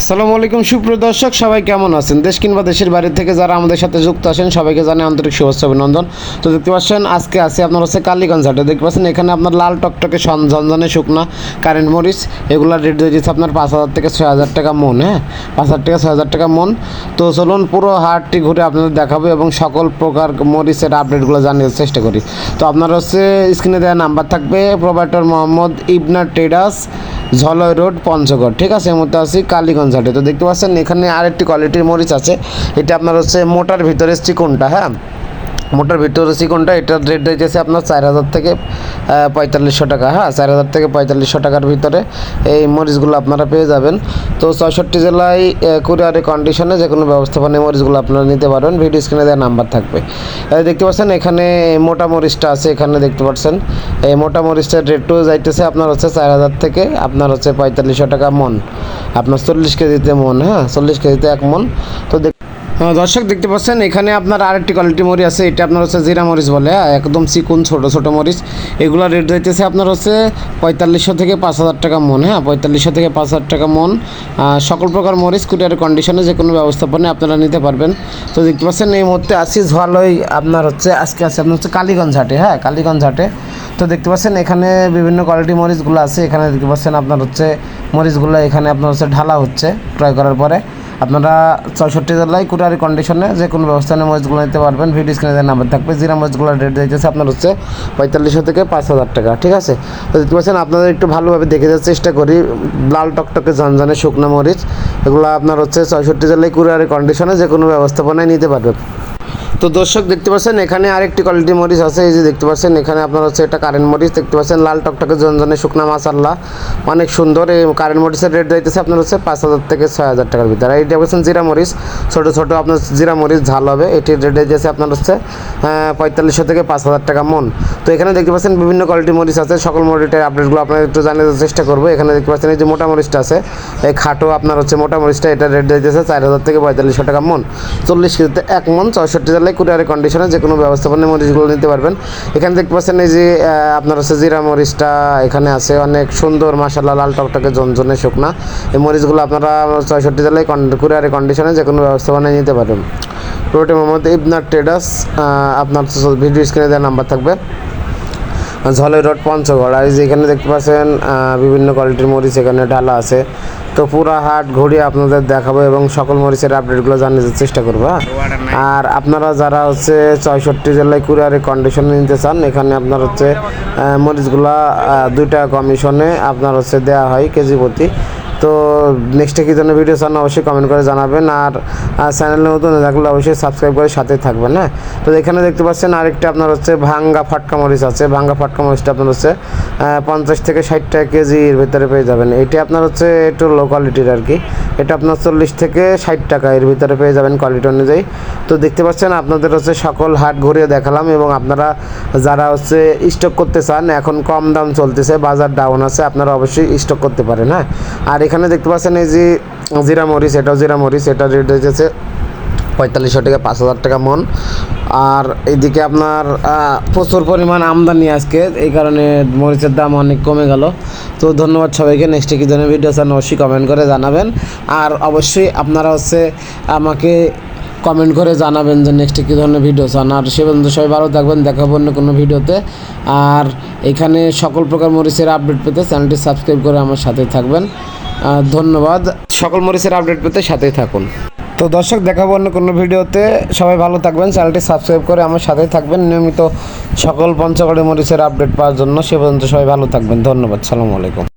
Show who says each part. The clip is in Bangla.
Speaker 1: আসসালামু আলাইকুম, সুপ্রিয় দর্শক, সবাই কেমন আছেন? দেশ কিংবা দেশের বাইরে থেকে যারা আমাদের সাথে যুক্ত আছেন, সবাইকে জানাই আন্তরিক শুভেচ্ছা, অভিনন্দন। তো দেখতে পাচ্ছেন, আজকে আছে আপনার হচ্ছে কালীগঞ্জ হাটে দেখতে পাচ্ছেন, এখানে আপনার লাল টকটকে ঝনঝনে শুকনা কারেন্ট মরিচ। এগুলোর রেট দিয়েছে আপনার পাঁচ হাজার থেকে ছয় হাজার টাকা মন হ্যাঁ? পাঁচ হাজার থেকে ছয় হাজার টাকা মন। তো চলুন, পুরো হাটটি ঘুরে আপনাদের দেখাবো এবং সকল প্রকার মরিচের আপডেটগুলো জানার চেষ্টা করি। তো আপনার হচ্ছে স্ক্রিনে দেওয়া নাম্বার থাকবে প্রোভাইডার মোহাম্মদ ইবনা ট্রেডার্স ঝলয় রোড, পঞ্চগড়। ঠিক আছে এর মধ্যে আছি কালীগঞ্জ হাটে। তো দেখতে পাচ্ছেন, এখানে আরেকটি কোয়ালিটির মরিচ আছে। এটা আপনার হচ্ছে মোটার ভিতরে চিকনটা হ্যাঁ? মোটার ভিতরে চিকনটা এটার রেট দিয়েছে আপনার চার হাজার থেকে পঁয়তাল্লিশশো টাকা। হ্যাঁ চার হাজার থেকে পঁয়তাল্লিশশো টাকার ভিতরে এই মরিচগুলো আপনারা পেয়ে যাবেন। তো ছয়ষট্টি জেলায় কুরিয়ারে কন্ডিশনে যে কোনো ব্যবস্থাপনায় মরিচগুলো আপনারা নিতে পারবেন। ভিডিও স্ক্রিনে দেওয়া নাম্বার থাকবে। দেখতে পাচ্ছেন, এখানে মোটা মরিচটা আছে, এখানে দেখতে পাচ্ছেন। এই মোটা মরিচটার রেটও যাইতেছে আপনার হচ্ছে চার হাজার থেকে, আপনার হচ্ছে পঁয়তাল্লিশশো টাকা মন। আপনার চল্লিশ কেজিতে মন হ্যাঁ চল্লিশ কেজিতে এক মন। তো দেখ দর্শক দেখতে পাচ্ছেন এখানে আপনার আরেকটি কোয়ালিটি মরিচ আছে এটা আপনার হচ্ছে জিরা মরিচ বলে হ্যাঁ, একদম চিকুন ছোট ছোট মরিচ। এগুলো রেট দিতেছে আপনার হচ্ছে পঁয়তাল্লিশশো থেকে পাঁচ হাজার টাকা মন হ্যাঁ পঁয়তাল্লিশশো থেকে পাঁচ হাজার টাকা মন। সকল প্রকার মরিচ কুরিয়ার কন্ডিশনে যে কোনো ব্যবস্থাপনায় আপনারা নিতে পারবেন। তো দেখতে পাচ্ছেন এই মুহূর্তে আসি ঝালই আপনার হচ্ছে আজকে আছে আপনার হচ্ছে কালীগঞ্জ হাটে হ্যাঁ কালীগঞ্জ হাটে। তো দেখতে পাচ্ছেন এখানে বিভিন্ন কোয়ালিটি মরিচগুলো আছে এখানে দেখতে পাচ্ছেন আপনার হচ্ছে মরিচগুলো এখানে আপনার হচ্ছে ঢালা হচ্ছে ক্রয় করার পরে। আপনারা চৌষট্টি জেলায় কুটারি কন্ডিশনে যে কোনো ব্যবস্থা নিয়ে মরিচগুলো নিতে পারবেন। ভিডিও স্ক্রিনে নাম্বার থাকবে, জিরা মরিচগুলোর রেট দিতেছে আপনার হচ্ছে পঁয়তাল্লিশশো থেকে পাঁচ হাজার টাকা, ঠিক আছে? তো দেখতে পাচ্ছেন, আপনাদের একটু ভালোভাবে দেখে যাওয়ার চেষ্টা করি। লাল টকটকে ঝনঝনে শুকনো মরিচ, এগুলো আপনার হচ্ছে চৌষট্টি জেলায় কুটারি কন্ডিশনে যে কোনো ব্যবস্থাপনায় নিতে পারবেন। তো দর্শক, দেখতে পাচ্ছেন, এখানে আরেকটি কোয়ালিটি মরিচ আছে। এই যে দেখতে পাচ্ছেন, এখানে আপনার হচ্ছে এটা কারেন্ট মরিচ। দেখতে পাচ্ছেন, লাল টকটকে জনজনে শুকনা মাসাল্লা অনেক সুন্দর এই কারেন্ট মরিচের রেট দিতেছে আপনার হচ্ছে পাঁচ হাজার থেকে ছয় হাজার টাকার ভিতরে। আর এইটা পাচ্ছেন জিরা মরিচ। ছোটো ছোটো আপনার জিরা মরিচ ঝাল হবে। এটির রেট দিতেছে আপনার হচ্ছে পঁয়তাল্লিশশো থেকে পাঁচ হাজার টাকা মন। তো এখানে দেখতে পাচ্ছেন, বিভিন্ন কোয়ালিটি মরিচ আছে। সকল মরিচের আপডেটগুলো আপনার একটু জানার চেষ্টা করব। এখানে দেখতে পাচ্ছেন, এই যে মোটা মরিচটা আছে, এই খাটো আপনার হচ্ছে মোটা মরিচটা এটা রেট দিতেছে চার হাজার থেকে পঁয়তাল্লিশশো টাকা মন। চল্লিশ কেজিতে এক মন, চৌষট্টি জেলায় কুরিয়ারের কন্ডিশনে যে কোনো ব্যবস্থাপনা মরিচগুলো নিতে পারবেন। এখানে দেখতে পাচ্ছেন এই যে আপনার হচ্ছে জিরা মরিচটা এখানে আছে। অনেক সুন্দর মাসাল্লাহ লাল টকটকে জনজনে শুকনা। এই মরিচগুলো আপনারা ছয়ষট্টি জেলায় কুরিয়ারের কন্ডিশনে যে কোনো ব্যবস্থাপনায় নিতে পারবেন। রোটে মোহাম্মদ ইবনার টেডাস আপনার ভিডিও স্ক্রিনে দেওয়ার নাম্বার থাকবে। ঝলে রোড পঞ্চগড়। আর যেখানে দেখতে পাচ্ছেন বিভিন্ন কোয়ালিটির মরিচ এখানে ঢালা আছে। তো পুরা হাট ঘুরিয়ে আপনাদের দেখাবো এবং সকল মরিচের আপডেটগুলো জানার চেষ্টা করব হ্যাঁ? আর আপনারা যারা হচ্ছে ছয়ষট্টি জেলায় কুরিয়ারে কন্ডিশনে নিতে চান, এখানে আপনার হচ্ছে মরিচগুলা দুইটা কমিশনে আপনার হচ্ছে দেওয়া হয় কেজি প্রতি। তো নেক্সটে কী ধরনের ভিডিও চান অবশ্যই কমেন্ট করে জানাবেন। আর চ্যানেল নতুন থাকলে অবশ্যই সাবস্ক্রাইব করে সাথে থাকবেন হ্যাঁ? তো এখানে দেখতে পাচ্ছেন আরেকটা আপনার হচ্ছে ভাঙ্গা ফাটকা মরিচ আছে। ভাঙ্গা ফাটকা মরিচটা আপনার হচ্ছে পঞ্চাশ থেকে ষাট টাকা কেজির ভিতরে পেয়ে যাবেন। এটি আপনার হচ্ছে একটু লো কোয়ালিটির আর কি। এটা আপনার চল্লিশ থেকে ষাট টাকা এর ভিতরে পেয়ে যাবেন কোয়ালিটি অনুযায়ী। তো দেখতে পাচ্ছেন, আপনাদের হচ্ছে সকল হাট ঘুরিয়ে দেখালাম এবং আপনারা যারা হচ্ছে স্টক করতে চান, এখন কম দাম চলতেছে, বাজার ডাউন আছে, আপনারা অবশ্যই স্টক করতে পারেন হ্যাঁ? আর এখানে দেখতে পাচ্ছেন এই যে জিরা মরিচ, এটাও জিরা মরিচ, এটা রেট হয়েছে পঁয়তাল্লিশশো টাকা, পাঁচ হাজার টাকা মন। আর এদিকে আপনার প্রচুর পরিমাণ আমদানি আজকে, এই কারণে মরিচের দাম অনেক কমে গেল। তো ধন্যবাদ সবাইকে নেক্সটে কী ধরনের ভিডিও চান অবশ্যই কমেন্ট করে জানাবেন। আর অবশ্যই আপনারা হচ্ছে আমাকে কমেন্ট করে জানাবেন যে নেক্সটে কী ধরনের ভিডিও চান আর সে পর্যন্ত সবাই ভালো থাকবেন দেখাবো অন্য কোনো ভিডিওতে আর এখানে সকল প্রকার মরিচের আপডেট পেতে চ্যানেলটি সাবস্ক্রাইব করে আমার সাথে থাকবেন। ধন্যবাদ। সকল মরিচের আপডেট পেতে সাথেই থাকুন। তো দর্শক, দেখাবো অন্য কোনো ভিডিওতে। সবাই ভালো থাকবেন, চ্যানেলটি সাবস্ক্রাইব করে আমার সাথেই থাকবেন। নিয়মিত সকল পঞ্চগড়ে মরিচের আপডেট পাওয়ার জন্য সে পর্যন্ত সবাই ভালো থাকবেন। ধন্যবাদ, সালামু আলাইকুম।